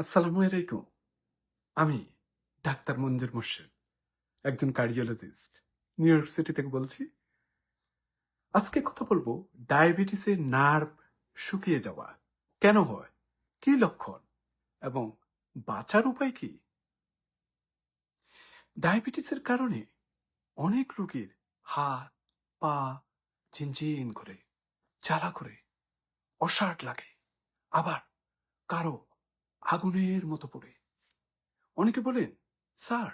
আসসালামু আলাইকুম। আমি ডাক্তার মঞ্জুর মোর্শেদ, একজন কার্ডিওলজিস্ট, নিউ ইয়র্ক সিটি থেকে বলছি। আজকে কথা বলব ডায়াবেটিসের নার্ভ শুকিয়ে যাওয়া, কেন হয়, কি লক্ষণ এবং বাঁচার উপায় কি? ডায়াবেটিসের কারণে অনেক রোগীর হাত, পা ঝিনঝিন করে, জ্বালা করে অসাট লাগে। আবার কারও আগুনের মতো পড়ে। অনেকে বলেন, স্যার,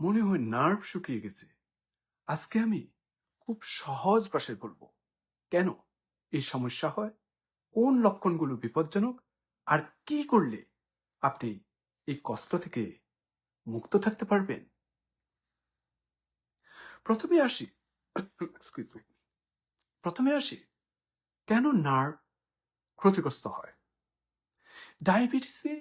মনে হয় নার্ভ শুকিয়ে গেছে। আজকে আমি খুব সহজ ভাষায় বলব কেন? এই সমস্যা হয়? কোন লক্ষণগুলো বিপজ্জনক? আর কি করলে আপনি এই কষ্ট থেকে মুক্ত থাকতে পারবেন? প্রথমে আসি প্রথমে আসি, কেন নার্ভ ক্ষতিগ্রস্ত হয়? ডায়াবেটিসে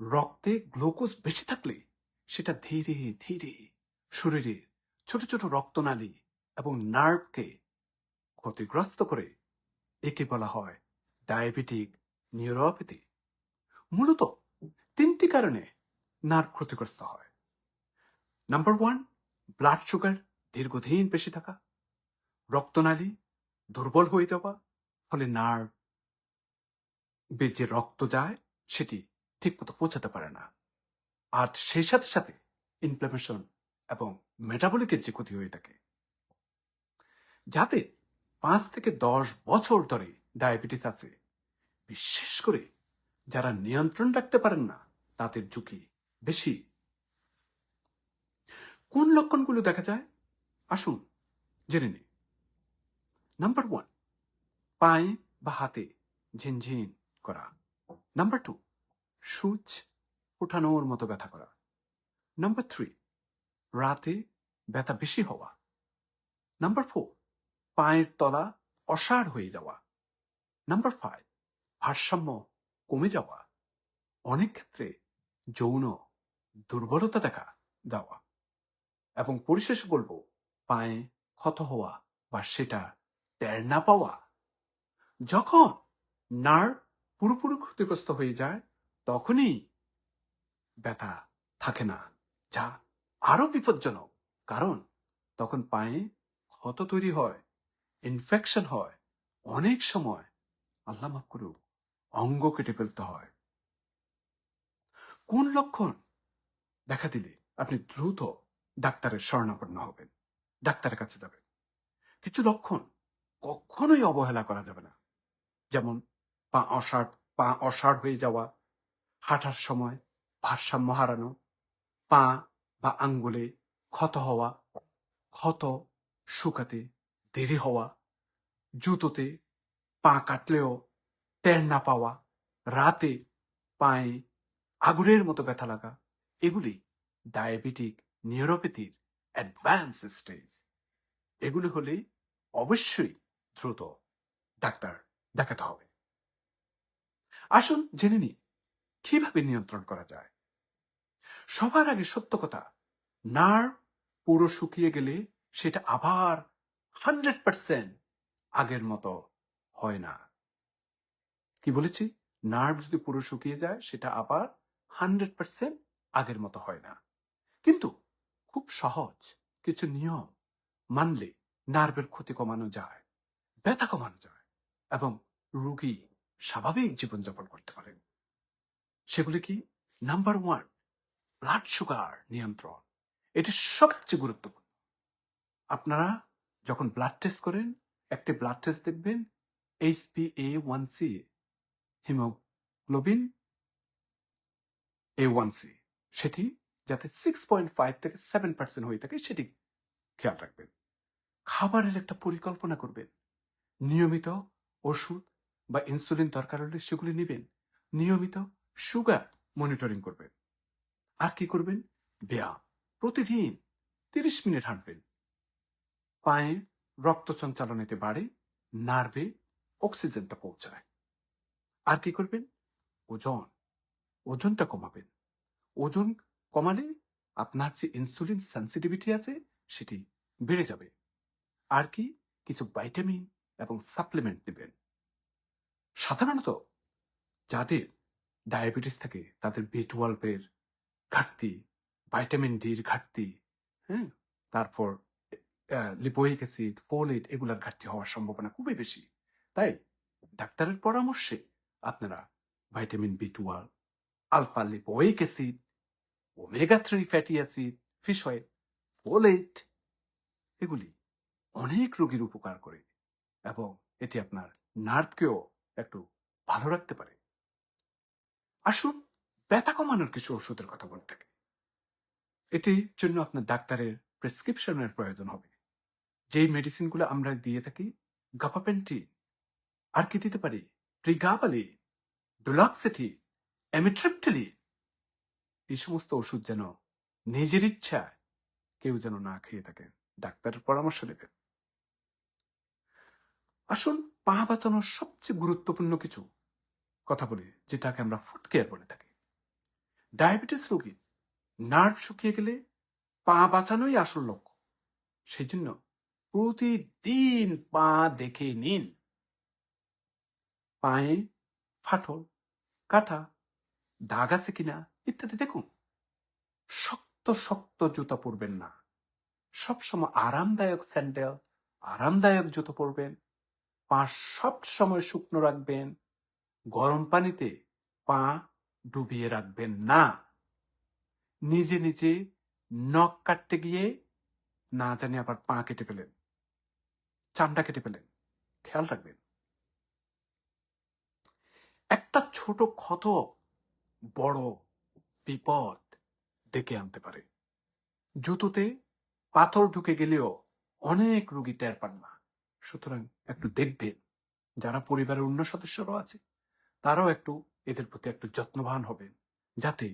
রক্তে গ্লুকোজ বেশি থাকলে সেটা ধীরে ধীরে শরীরে ছোট ছোট রক্তনালী এবং নার্ভকে ক্ষতিগ্রস্ত করে, একে বলা হয় ডায়াবেটিক নিউরোপ্যাথি। মূলত তিনটি কারণে নার্ভ ক্ষতিগ্রস্ত হয়। নাম্বার ওয়ান, ব্লাড সুগার দীর্ঘদিন বেশি থাকা। রক্তনালী দুর্বল হয়ে যাওয়া, ফলে নার্ভ যে রক্ত যায়, সেটি ঠিকমতো পৌঁছাতে পারে না। আর সেই সাথে সাথে ইনফ্লামেশন এবং মেটাবলিকের যে ক্ষতি হয়ে থাকে। যাতে পাঁচ থেকে দশ বছর ধরে ডায়াবেটিস আছে, বিশেষ করে যারা নিয়ন্ত্রণ রাখতে পারেন না, তাদের ঝুঁকি বেশি। কোন লক্ষণগুলো দেখা যায়? আসুন জেনে নিই। নাম্বার ওয়ান পায়ে বা হাতে ঝিনঝিন করা। নাম্বার টু সূচ ওঠানোর মতো ব্যথা করা। নাম্বার থ্রি রাতে ব্যথা বেশি হওয়া। নাম্বার ফোর পায়ের তলা অসাড় হয়ে যাওয়া। নাম্বার ফাইভ ভারসাম্য কমে যাওয়া। অনেক ক্ষেত্রে যৌন দুর্বলতা দেখা দেওয়া। এবং পরিশেষে বলব, পায়ে ক্ষত হওয়া বা সেটা টের না পাওয়া। যখন নার্ভ পুরোপুরি ক্ষতিগ্রস্ত হয়ে যায়, তখনই ব্যথা থাকে না, যা আরও বিপজ্জনক। কারণ তখন পায়ে ক্ষত তৈরি হয় ইনফেকশন হয়, অনেক সময় আল্লাহ মাফ করুক, অঙ্গ কেটে ফেলতে হয়। কোন লক্ষণ দেখা দিলে আপনি দ্রুত ডাক্তারের শরণাপন্ন হবেন, ডাক্তারের কাছে যাবেন? কিছু লক্ষণ কখনোই অবহেলা করা যাবে না। যেমন পা অসাড় পা অসাড় হয়ে যাওয়া, হাঁটার সময় ভারসাম্য হারানো, পা বা আঙ্গুলে ক্ষত হওয়া, ক্ষত শুকাতে দেরি হওয়া, জুতোতে পা কাটলেও টের না পাওয়া, রাতে পায়ে আগুনের মতো ব্যথা লাগা, এগুলি ডায়াবেটিক, নিউরোপ্যাথির অ্যাডভান্স স্টেজ। এগুলি হলে অবশ্যই দ্রুত ডাক্তার দেখাতে হবে। আসুন জেনে নিই, কীভাবে নিয়ন্ত্রণ করা যায়? সবার আগে সত্য কথা নার্ভ পুরো শুকিয়ে গেলে সেটা আবার হান্ড্রেড পার্সেন্ট আগের মতো হয় না। কি বলেছি? নার্ভ যদি পুরো শুকিয়ে যায়, সেটা আবার হান্ড্রেড পার্সেন্ট আগের মতো হয় না। কিন্তু খুব সহজ, কিছু নিয়ম মানলে নার্ভের ক্ষতি কমানো যায়, ব্যথা কমানো যায় এবং রোগী স্বাভাবিক জীবনযাপন করতে পারেন। সেগুলি কি? নাম্বার ওয়ান ব্লাড সুগার নিয়ন্ত্রণ। এটি সবচেয়ে গুরুত্বপূর্ণ। আপনারা যখন ব্লাড টেস্ট করেন, একটি ব্লাড টেস্ট দেখবেন HP A one C haemoglobin A one C সেটি যাতে সিক্স পয়েন্ট ফাইভ থেকে সেভেন পার্সেন্ট হয়ে থাকে, সেটি খেয়াল রাখবেন। খাবারের একটা পরিকল্পনা করবেন। নিয়মিত ওষুধ বা ইনসুলিন দরকার হলে সেগুলি নেবেন। নিয়মিত সুগার মনিটরিং করবেন। আর কি করবেন? ব্যায়াম। প্রতিদিন তিরিশ মিনিট হাঁটবেন। পায়ে রক্ত সঞ্চালনেতে বাড়ে, নার্ভে অক্সিজেনটা পৌঁছায়। আর কি করবেন? ওজন। ওজনটা কমাবেন। ওজন কমালে আপনার যে ইনসুলিন সেন্সিটিভিটি আছে, সেটি বেড়ে যাবে। আর কি? কিছু ভাইটামিন এবং সাপ্লিমেন্ট নেবেন। সাধারণত যাদের ডায়াবেটিস থাকে, তাদের বি টুয়েলভের ঘাটতি ভাইটামিন ডির ঘাটতি হ্যাঁ? তারপর লিপোইক অ্যাসিড ফোলেট এগুলার ঘাটতি হওয়ার সম্ভাবনা খুবই বেশি। তাই ডাক্তারের পরামর্শে আপনারা vitamin B twelve alpha lipoic acid omega three fatty acid fish oil folate এগুলি অনেক রোগীর উপকার করে এবং এটি আপনার নার্ভকেও একটু ভালো রাখতে পারে। আসুন, ব্যথা কমানোর কিছু ওষুধের কথা বলে থাকে এটির জন্য আপনার ডাক্তারের প্রেসক্রিপশনের প্রয়োজন হবে। যেই মেডিসিনগুলো আমরা দিয়ে থাকি গাপাপেন্টি আর কি দিতে পারি প্রিগাবালি ডোলাক্সেটি এমিট্রিপটেলি এই সমস্ত ওষুধ যেন নিজের ইচ্ছায় কেউ যেন না খেয়ে থাকে ডাক্তারের পরামর্শ নেবেন। আসুন পা বাঁচানোর সবচেয়ে গুরুত্বপূর্ণ কিছু কথা বলি, যেটাকে আমরা ফুড কেয়ার বলে থাকি। ডায়াবেটিস রোগী নার্ভ শুকিয়ে গেলে পা বাঁচানোই আসল লক্ষ্য। সেই জন্য প্রতিদিন পা দেখে নিন। পায়ে ফাটল, কাটা, দাগ আছে কিনা ইত্যাদি দেখুন। শক্ত শক্ত জুতা পরবেন না। সবসময় আরামদায়ক স্যান্ডেল, আরামদায়ক জুতো পরবেন। পা সব সময় শুকনো রাখবেন। গরম পানিতে পা ডুবিয়ে রাখবেন না। নিজে নিজে নখ কাটতে গিয়ে না জানি আবার পা কেটে ফেলেন। চামড়া কেটে ফেলেন। খেয়াল রাখবেন। একটা ছোট ক্ষত বড় বিপদ ডেকে আনতে পারে। জুতোতে পাথর ঢুকে গেলেও অনেক রুগী টের পান না। সুতরাং একটু দেখবেন যারা পরিবারের অন্য সদস্যরাও আছে, তারাও একটু এদের প্রতি একটু যত্নবান হবেন, যাতে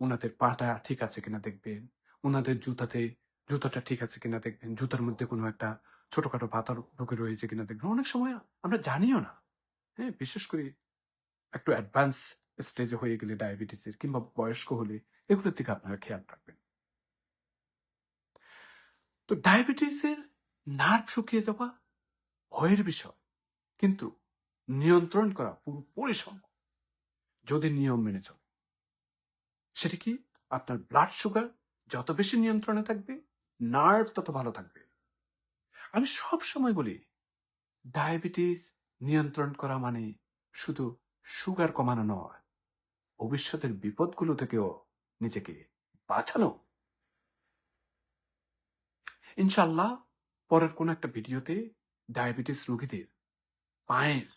ওনাদের পাটা ঠিক আছে কিনা দেখবেন ওনাদের জুতাতে, জুতাটা ঠিক আছে কিনা দেখবেন, জুতার মধ্যে কোনো একটা ছোটখাটো পাথর ঢুকে রয়েছে কিনা দেখবেন। অনেক সময় আমরা জানিও না হ্যাঁ বিশেষ করে একটু অ্যাডভান্স স্টেজে হয়ে গেলে ডায়াবেটিসের কিংবা বয়স্ক হলে এগুলোর দিকে আপনারা খেয়াল রাখবেন। তো ডায়াবেটিসের নার্ভ শুকিয়ে যাওয়া ভয়ের বিষয়, কিন্তু নিয়ন্ত্রণ করা পুরোপুরি সম্ভব যদি নিয়ম মেনে চলে। সেটি কি আপনার ব্লাড সুগার যত বেশি নিয়ন্ত্রণে থাকবে নার্ভ তত ভালো থাকবে? আমি সব সময় বলি ডায়াবেটিস নিয়ন্ত্রণ করা মানে শুধু সুগার কমানো নয়, ভবিষ্যতের বিপদগুলো থেকেও নিজেকে বাঁচানো। ইনশাল্লাহ পরের কোন একটা ভিডিওতে ডায়াবেটিস রোগীদের পায়ের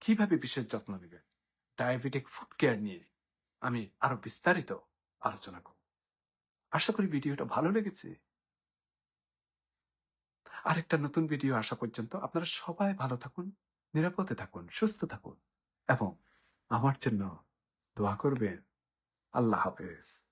কীভাবে বিশেষ যত্ন নেবেন? ডায়াবেটিক ফুড কেয়ার নিয়ে আমি আরও বিস্তারিত আলোচনা করব। আশা করি ভিডিওটা ভালো লেগেছে। আরেকটা নতুন ভিডিও আসা পর্যন্ত আপনারা সবাই ভালো থাকুন, নিরাপদে থাকুন, সুস্থ থাকুন এবং আমার জন্য দোয়া করবেন। আল্লাহ হাফেজ।